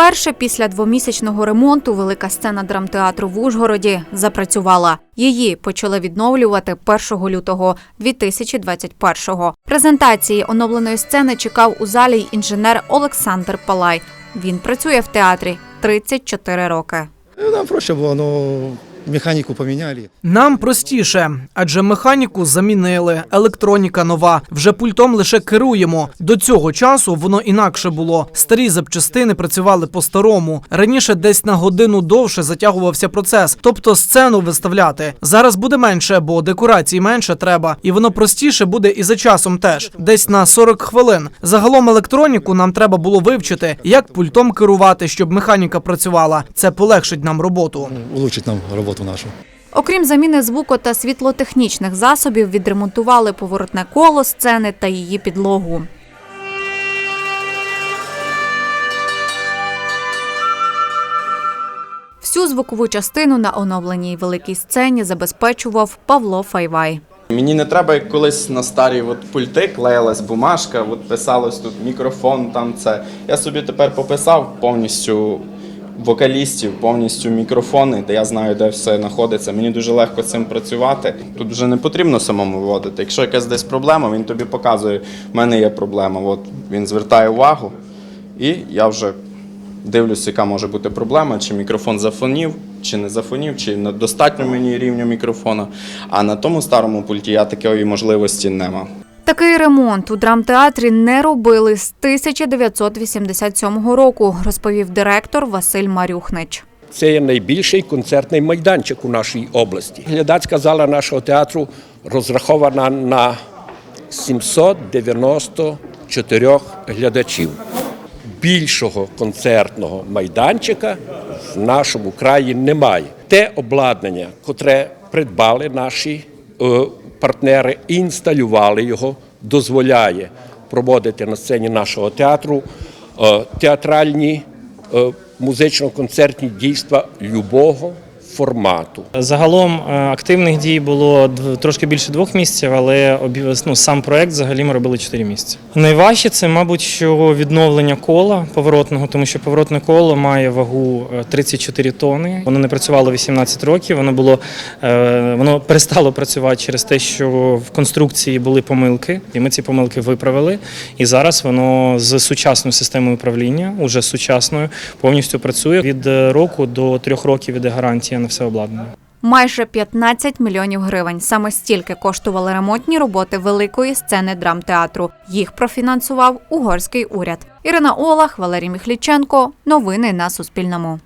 Вперше після двомісячного ремонту велика сцена драмтеатру в Ужгороді запрацювала. Її почали відновлювати 1 лютого 2021-го. Презентації оновленої сцени чекав у залі й інженер Олександр Палай. Він працює в театрі 34 роки. Нам проще було, ну, механіку поміняли. Нам простіше, адже механіку замінили, електроніка нова. Вже пультом лише керуємо. До цього часу воно інакше було. Старі запчастини працювали по-старому. Раніше десь на годину довше затягувався процес, тобто сцену виставляти. Зараз буде менше, бо декорацій менше треба, і воно простіше буде і за часом теж, десь на 40 хвилин. Загалом електроніку нам треба було вивчити, як пультом керувати, щоб механіка працювала. Це полегшить нам роботу. Улучшить нам роботу нашу. Окрім заміни звуко та світлотехнічних засобів, відремонтували поворотне коло сцени та її підлогу. Всю звукову частину на оновленій великій сцені забезпечував Павло Файвай. Мені не треба, як колись на старі от пульти клеїлась бумажка, от писалось тут мікрофон, там це. Я собі тепер пописав повністю вокалістів, повністю мікрофони, де я знаю, де все знаходиться. Мені дуже легко цим працювати. Тут вже не потрібно самому виводити. Якщо якась десь проблема, він тобі показує, в мене є проблема. От він звертає увагу, і я вже дивлюсь, яка може бути проблема, чи мікрофон зафонів, чи не зафонів, чи на достатньо мені рівню мікрофона. А на тому старому пульті я такої можливості не мав. Такий ремонт у драмтеатрі не робили з 1987 року, розповів директор Василь Марюхнич. Це є найбільший концертний майданчик у нашій області. Глядацька зала нашого театру розрахована на 794 глядачів. Більшого концертного майданчика в нашому краї немає. Те обладнання, котре придбали наші партнери і інсталювали його, дозволяє проводити на сцені нашого театру е, театральні е, музично-концертні дійства любого формату. Загалом е, активних дій було трошки більше двох місяців, але ну, сам проект взагалі ми робили чотири місяці. Найважче це, мабуть, що відновлення кола поворотного, тому що поворотне коло має вагу е, 34 тони. Воно не працювало 18 років. Воно було е, воно перестало працювати через те, що в конструкції були помилки, і ми ці помилки виправили. І зараз воно з сучасною системою управління, уже сучасною, повністю працює. Від е, року до трьох років іде гарантія на все обладнання. Майже 15 мільйонів гривень. Саме стільки коштували ремонтні роботи великої сцени драмтеатру. Їх профінансував угорський уряд. Ірина Олах, Валерій Міхліченко. Новини на Суспільному.